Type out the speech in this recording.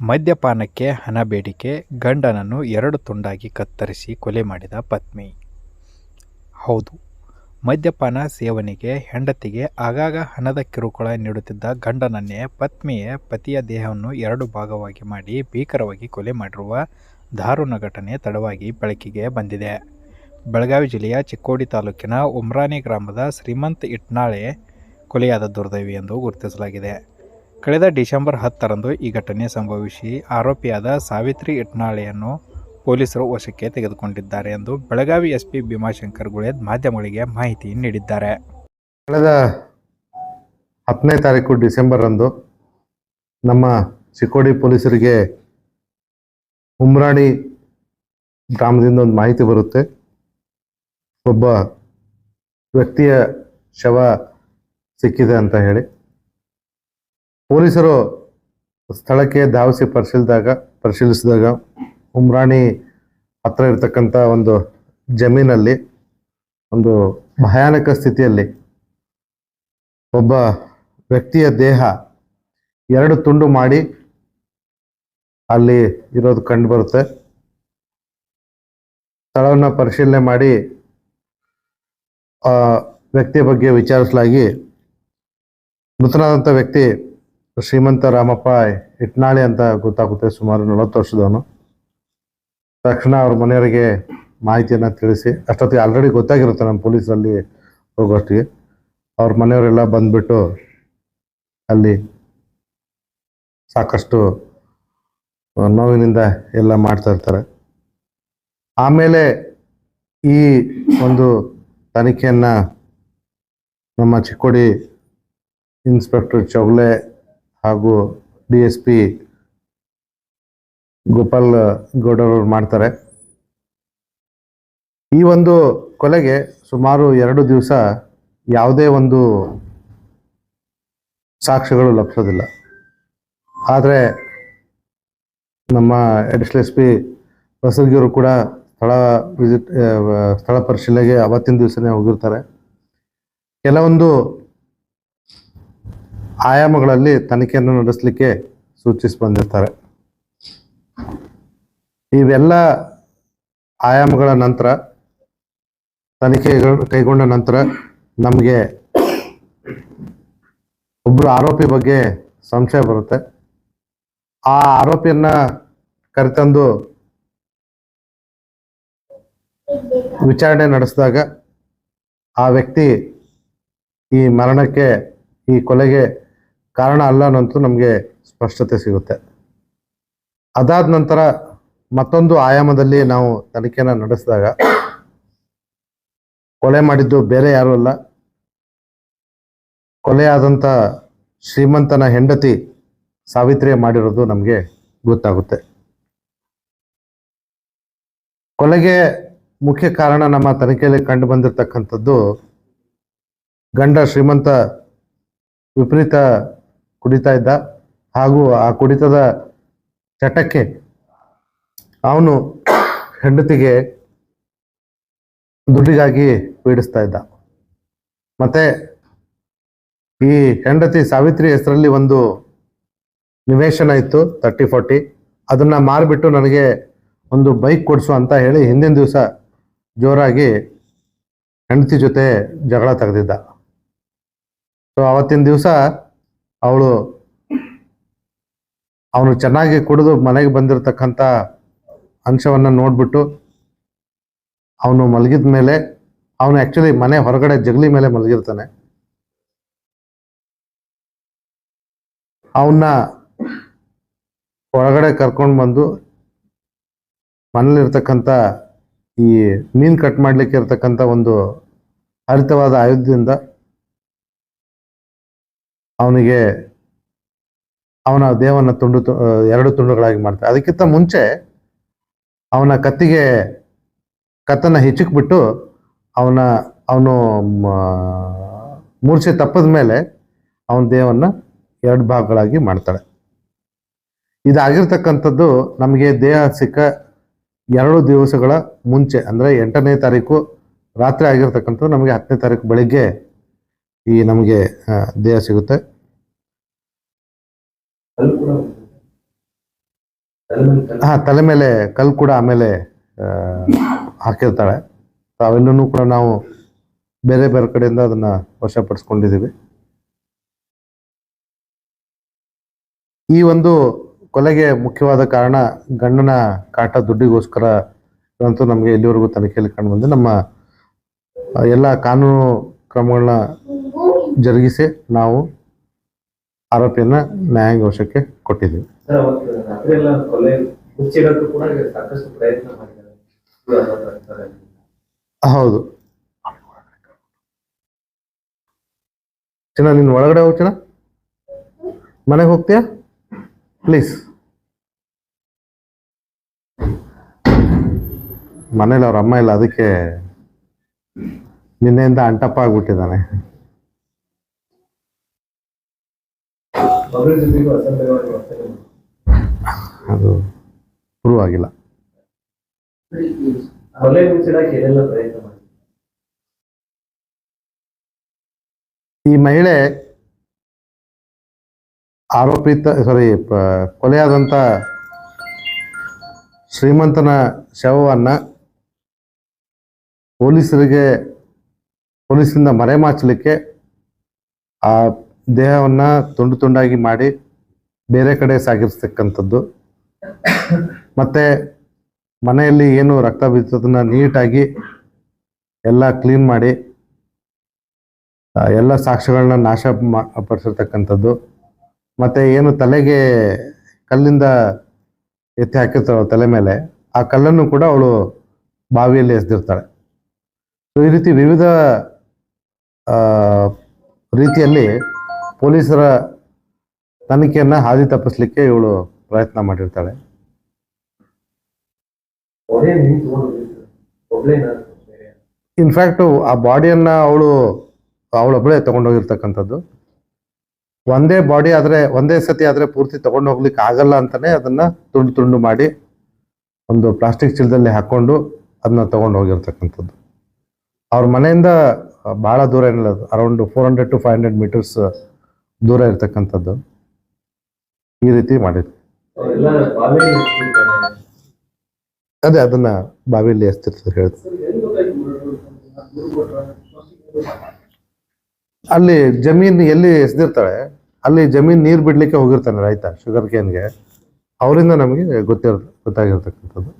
ಮದ್ಯಪಾನಕ್ಕೆ ಹಣ ಬೇಡಿಕೆ ಗಂಡನನ್ನು ಎರಡು ತುಂಡಾಗಿ ಕತ್ತರಿಸಿ ಕೊಲೆ ಮಾಡಿದ ಪತ್ನಿ. ಹೌದು, ಮದ್ಯಪಾನ ಸೇವನೆಗೆ ಹೆಂಡತಿಗೆ ಆಗಾಗ ಹಣದ ಕಿರುಕುಳ ನೀಡುತ್ತಿದ್ದ ಗಂಡನನ್ನೇ ಪತ್ನಿಯೇ ಪತಿಯ ದೇಹವನ್ನು ಎರಡು ಭಾಗವಾಗಿ ಮಾಡಿ ಭೀಕರವಾಗಿ ಕೊಲೆ ಮಾಡಿರುವ ದಾರುಣ ಘಟನೆ ತಡವಾಗಿ ಬೆಳಕಿಗೆ ಬಂದಿದೆ. ಬೆಳಗಾವಿ ಜಿಲ್ಲೆಯ ಚಿಕ್ಕೋಡಿ ತಾಲೂಕಿನ ಉಮ್ರಾನಿ ಗ್ರಾಮದ ಶ್ರೀಮಂತ್ ಇಟ್ನಾಳೆ ಕೊಲೆಯಾದ ದುರ್ದೈವಿ ಎಂದು ಗುರುತಿಸಲಾಗಿದೆ. ಕಳೆದ ಡಿಸೆಂಬರ್ ಹತ್ತರಂದು ಈ ಘಟನೆ ಸಂಭವಿಸಿ ಆರೋಪಿಯಾದ ಸಾವಿತ್ರಿ ಇಟ್ನಾಳೆಯನ್ನು ಪೊಲೀಸರು ವಶಕ್ಕೆ ತೆಗೆದುಕೊಂಡಿದ್ದಾರೆ ಎಂದು ಬೆಳಗಾವಿ ಎಸ್ಪಿ ಭೀಮಾಶಂಕರ್ ಗುಳೇದ್ ಮಾಧ್ಯಮಗಳಿಗೆ ಮಾಹಿತಿ ನೀಡಿದ್ದಾರೆ. ಕಳೆದ ಹತ್ತನೇ ತಾರೀಕು ಡಿಸೆಂಬರಂದು ನಮ್ಮ ಚಿಕ್ಕೋಡಿ ಪೊಲೀಸರಿಗೆ ಉಮ್ರಾಣಿ ಗ್ರಾಮದಿಂದ ಒಂದು ಮಾಹಿತಿ ಬರುತ್ತೆ. ಒಬ್ಬ ವ್ಯಕ್ತಿಯ ಶವ ಸಿಕ್ಕಿದೆ ಅಂತ ಹೇಳಿ. ಪೊಲೀಸರು ಸ್ಥಳಕ್ಕೆ ಧಾವಿಸಿ ಪರಿಶೀಲಿದಾಗ ಪರಿಶೀಲಿಸಿದಾಗ ಉಮ್ರಾಣಿ ಹತ್ರ ಇರತಕ್ಕಂಥ ಒಂದು ಜಮೀನಲ್ಲಿ, ಒಂದು ಭಯಾನಕ ಸ್ಥಿತಿಯಲ್ಲಿ ಒಬ್ಬ ವ್ಯಕ್ತಿಯ ದೇಹ ಎರಡು ತುಂಡು ಮಾಡಿ ಅಲ್ಲಿ ಇರೋದು ಕಂಡು ಬರುತ್ತೆ. ಸ್ಥಳವನ್ನು ಪರಿಶೀಲನೆ ಮಾಡಿ ವ್ಯಕ್ತಿಯ ಬಗ್ಗೆ ವಿಚಾರಿಸಲಾಗಿ ಮೃತನಾದಂಥ ವ್ಯಕ್ತಿ ಶ್ರೀಮಂತ ರಾಮಪ್ಪ ಇಟ್ನಾಳಿ ಅಂತ ಗೊತ್ತಾಗುತ್ತೆ ಸುಮಾರು ನಲವತ್ತು ವರ್ಷದವನು. ತಕ್ಷಣ ಅವ್ರ ಮನೆಯವರಿಗೆ ಮಾಹಿತಿಯನ್ನು ತಿಳಿಸಿ, ಅಷ್ಟೊತ್ತಿಗೆ ಆಲ್ರೆಡಿ ಗೊತ್ತಾಗಿರುತ್ತೆ ನಮ್ಮ ಪೊಲೀಸರಲ್ಲಿ ಹೋಗೋಷ್ಟಿಗೆ. ಅವ್ರ ಮನೆಯವರೆಲ್ಲ ಬಂದ್ಬಿಟ್ಟು ಅಲ್ಲಿ ಸಾಕಷ್ಟು ನೋವಿನಿಂದ ಎಲ್ಲ ಮಾಡ್ತಾ ಇರ್ತಾರೆ. ಆಮೇಲೆ ಈ ಒಂದು ತನಿಖೆಯನ್ನು ನಮ್ಮ ಚಿಕ್ಕೋಡಿ ಇನ್ಸ್ಪೆಕ್ಟರ್ ಚೌಗ್ಲೆ ಹಾಗೂ ಡಿ ಎಸ್ ಪಿ ಗೋಪಾಲ್ ಗೌಡರವರು ಮಾಡ್ತಾರೆ. ಈ ಒಂದು ಕೊಲೆಗೆ ಸುಮಾರು ಎರಡು ದಿವಸ ಯಾವುದೇ ಒಂದು ಸಾಕ್ಷ್ಯಗಳು ಲಭಿಸೋದಿಲ್ಲ. ಆದರೆ ನಮ್ಮ ಅಡಿಷನಲ್ ಎಸ್ ಪಿ ಹೊಸಗಿಯವರು ಕೂಡ ಸ್ಥಳ ವಿಸಿಟ್ ಸ್ಥಳ ಪರಿಶೀಲನೆಗೆ ಅವತ್ತಿನ ದಿವಸನೇ ಹೋಗಿರ್ತಾರೆ. ಕೆಲವೊಂದು ಆಯಾಮಗಳಲ್ಲಿ ತನಿಖೆಯನ್ನು ನಡೆಸಲಿಕ್ಕೆ ಸೂಚಿಸಿ ಬಂದಿರ್ತಾರೆ ಇವೆಲ್ಲ ಆಯಾಮಗಳ ನಂತರ, ತನಿಖೆಗಳು ಕೈಗೊಂಡ ನಂತರ ನಮಗೆ ಒಬ್ಬರು ಆರೋಪಿ ಬಗ್ಗೆ ಸಂಶಯ ಬರುತ್ತೆ. ಆ ಆರೋಪಿಯನ್ನ ಕರೆತಂದು ವಿಚಾರಣೆ ನಡೆಸಿದಾಗ ಆ ವ್ಯಕ್ತಿ ಈ ಮರಣಕ್ಕೆ, ಈ ಕೊಲೆಗೆ ಕಾರಣ ಅಲ್ಲ ಅನ್ನೋಂತೂ ನಮಗೆ ಸ್ಪಷ್ಟತೆ ಸಿಗುತ್ತೆ. ಅದಾದ ನಂತರ ಮತ್ತೊಂದು ಆಯಾಮದಲ್ಲಿ ನಾವು ತನಿಖೆನ ನಡೆಸಿದಾಗ ಕೊಲೆ ಮಾಡಿದ್ದು ಬೇರೆ ಯಾರೂ ಅಲ್ಲ. ಕೊಲೆಯಾದಂಥ ಶ್ರೀಮಂತನ ಹೆಂಡತಿ ಸಾವಿತ್ರಿಯ ಮಾಡಿರೋದು ನಮಗೆ ಗೊತ್ತಾಗುತ್ತೆ. ಕೊಲೆಗೆ ಮುಖ್ಯ ಕಾರಣ ನಮ್ಮ ತನಿಖೆಯಲ್ಲಿ ಕಂಡು ಬಂದಿರತಕ್ಕಂಥದ್ದು ಗಂಡ ಶ್ರೀಮಂತ ವಿಪರೀತ ಕುಡಿತಾ ಇದ್ದ. ಹಾಗೂ ಆ ಕುಡಿತದ ಚಟಕ್ಕೆ ಅವನು ಹೆಂಡತಿಗೆ ದುಡ್ಡಿಗಾಗಿ ಪೀಡಿಸ್ತಾ ಇದ್ದ. ಮತ್ತೆ ಈ ಹೆಂಡತಿ ಸಾವಿತ್ರಿ ಹೆಸರಲ್ಲಿ ಒಂದು ನಿವೇಶನ ಇತ್ತು ತರ್ಟಿ ಫೋರ್ಟಿ ಅದನ್ನ ಮಾರಿಬಿಟ್ಟು ನನಗೆ ಒಂದು ಬೈಕ್ ಕೊಡಿಸು ಅಂತ ಹೇಳಿ ಹಿಂದಿನ ದಿವಸ ಜೋರಾಗಿ ಹೆಂಡತಿ ಜೊತೆ ಜಗಳ ತೆಗೆದಿದ್ದ. ಸೊ ಅವತ್ತಿನ ದಿವಸ ಅವಳು ಅವನು ಚೆನ್ನಾಗಿ ಕುಡಿದು ಮನೆಗೆ ಬಂದಿರತಕ್ಕಂಥ ಅಂಶವನ್ನು ನೋಡ್ಬಿಟ್ಟು ಅವನು ಮಲಗಿದ ಮೇಲೆ ಅವನು ಆ್ಯಕ್ಚುಲಿ ಮನೆ ಹೊರಗಡೆ ಜಗಲಿ ಮೇಲೆ ಮಲಗಿರ್ತಾನೆ. ಅವನ್ನ ಹೊರಗಡೆ ಕರ್ಕೊಂಡು ಬಂದು ಮನೇಲಿರ್ತಕ್ಕಂಥ ಈ ಮೀನು ಕಟ್ ಮಾಡ್ಲಿಕ್ಕೆ ಇರ್ತಕ್ಕಂಥ ಒಂದು ಹರಿತವಾದ ಆಯುಧದಿಂದ ಅವನಿಗೆ ಅವನ ದೇಹವನ್ನು ತುಂಡು ಎರಡು ತುಂಡುಗಳಾಗಿ ಮಾಡ್ತಾರೆ. ಅದಕ್ಕಿಂತ ಮುಂಚೆ ಅವನ ಕತ್ತಿಗೆ ಕತ್ತನ್ನು ಹೆಚ್ಚಿಕ್ಬಿಟ್ಟು ಅವನ, ಅವನು ಮೂರ್ಛೆ ತಪ್ಪದ ಮೇಲೆ ಅವನ ದೇಹವನ್ನು ಎರಡು ಭಾಗಗಳಾಗಿ ಮಾಡ್ತಾಳೆ. ಇದಾಗಿರ್ತಕ್ಕಂಥದ್ದು ನಮಗೆ ದೇಹ ಸಿಕ್ಕ ಎರಡು ದಿವಸಗಳ ಮುಂಚೆ, ಅಂದರೆ ಎಂಟನೇ ತಾರೀಕು ರಾತ್ರಿ ಆಗಿರ್ತಕ್ಕಂಥದ್ದು ನಮಗೆ ಹತ್ತನೇ ತಾರೀಕು ಬೆಳಿಗ್ಗೆ ಈ ನಮಗೆ ದೇಹ ಸಿಗುತ್ತೆ. ಹಾ, ತಲೆ ಮೇಲೆ ಕಲ್ಲು ಕೂಡ ಆಮೇಲೆ ಹಾಕಿರ್ತಾಳೆ. ಅವೆಲ್ಲೂ ಕೂಡ ನಾವು ಬೇರೆ ಬೇರೆ ಕಡೆಯಿಂದ ಅದನ್ನ ವಶಪಡಿಸ್ಕೊಂಡಿದ್ದೀವಿ. ಈ ಒಂದು ಕೊಲೆಗೆ ಮುಖ್ಯವಾದ ಕಾರಣ ಗಂಡನ ಕಾಟ ದುಡ್ಡಿಗೋಸ್ಕರ ಅಂತೂ ನಮಗೆ ಇಲ್ಲಿವರೆಗೂ ತನಿಖೆಯಲ್ಲಿ ಕಂಡು ಬಂದು ನಮ್ಮ ಎಲ್ಲ ಕಾನೂನು ಕ್ರಮಗಳನ್ನ ಜರುಗಿಸಿ ನಾವು ಆರೋಪಿಯನ್ನ ನ್ಯಾಯಾಂಗ ವಶಕ್ಕೆ ಕೊಟ್ಟಿದ್ದೀವಿ. ಹೌದು. ಚಿನ್ನ ನೀನು ಒಳಗಡೆ ಹೋಗ್ತೀನ ಮನೆಗೆ ಹೋಗ್ತೀಯಾ? ಪ್ಲೀಸ್. ಮನೇಲಿ ಅವ್ರ ಅಮ್ಮ ಇಲ್ಲ ಅದಕ್ಕೆ ನಿನ್ನೆಯಿಂದ ಅಂಟಪ್ಪ ಆಗ್ಬಿಟ್ಟಿದ್ದಾನೆ ಅದು ಪ್ರೂವ್ ಆಗಿಲ್ಲ. ಈ ಮಹಿಳೆ ಆರೋಪಿತ ಸಾರಿ ಕೊಲೆಯಾದಂಥ ಶ್ರೀಮಂತನ ಶವವನ್ನ ಪೊಲೀಸರಿಗೆ ಪೊಲೀಸಿಂದ ಮರೆಮಾಚಲಿಕ್ಕೆ ಆ ದೇಹವನ್ನ ತುಂಡು ತುಂಡಾಗಿ ಮಾಡಿ ಬೇರೆ ಕಡೆ ಸಾಗಿರ್ತಕ್ಕಂಥದ್ದು. ಮತ್ತೆ ಮನೆಯಲ್ಲಿ ಏನು ರಕ್ತ ಬಿದ್ದದನ್ನ ನೀಟಾಗಿ ಎಲ್ಲ ಕ್ಲೀನ್ ಮಾಡಿ ಎಲ್ಲ ಸಾಕ್ಷ್ಯಗಳನ್ನ ನಾಶ ಪಡಿಸಿರ್ತಕ್ಕಂಥದ್ದು. ಮತ್ತೆ ಏನು ತಲೆಗೆ ಕಲ್ಲಿಂದ ಎತ್ತಿ ಹಾಕಿರ್ತಾಳೆ ತಲೆ ಮೇಲೆ, ಆ ಕಲ್ಲನ್ನು ಕೂಡ ಅವಳು ಬಾವಿಯಲ್ಲಿ ಎಸೆದಿರ್ತಾಳೆ. ಸೊ ಈ ರೀತಿ ವಿವಿಧ ರೀತಿಯಲ್ಲಿ ಪೊಲೀಸರ ತನಿಖೆಯನ್ನ ಹಾದಿ ತಪ್ಪಿಸ್ಲಿಕ್ಕೆ ಇವಳು ಪ್ರಯತ್ನ ಮಾಡಿರ್ತಾಳೆ. ಇನ್ಫ್ಯಾಕ್ಟು ಆ ಬಾಡಿಯನ್ನ ಅವಳು ಅವಳೊಬ್ಬಳೇ ತಗೊಂಡೋಗಿರ್ತಕ್ಕಂಥದ್ದು. ಒಂದೇ ಬಾಡಿ ಆದ್ರೆ ಒಂದೇ ಸತಿ ಆದ್ರೆ ಪೂರ್ತಿ ತಗೊಂಡು ಹೋಗ್ಲಿಕ್ಕೆ ಆಗಲ್ಲ ಅಂತಾನೆ ಅದನ್ನ ತುಂಡು ತುಂಡು ಮಾಡಿ ಒಂದು ಪ್ಲಾಸ್ಟಿಕ್ ಚೀಲದಲ್ಲಿ ಹಾಕೊಂಡು ಅದನ್ನ ತಗೊಂಡು ಹೋಗಿರ್ತಕ್ಕಂಥದ್ದು ಅವ್ರ ಮನೆಯಿಂದ ಬಹಳ ದೂರ ಏನಿಲ್ಲ around four hundred to five hundred meters ದೂರ ಇರ್ತಕ್ಕಂಥದ್ದು. ಈ ರೀತಿ ಮಾಡಿದ್ರು. ಅದೇ ಅದನ್ನ ಬಾವಿಯಲ್ಲಿ ಎಸ್ತಿರ್ತಾರೆ ಹೇಳ್ತಾರೆ. ಅಲ್ಲಿ ಜಮೀನ್ ಎಲ್ಲಿ ಎಸ್ದಿರ್ತಾಳೆ, ಅಲ್ಲಿ ಜಮೀನ್ ನೀರ್ ಬಿಡ್ಲಿಕ್ಕೆ ಹೋಗಿರ್ತಾನೆ ರೈತ ಶುಗರ್ ಕೇನ್ಗೆ ಅವರಿಂದ ನಮಗೆ ಗೊತ್ತಿರ್, ಗೊತ್ತಾಗಿರ್ತಕ್ಕಂಥದ್ದು.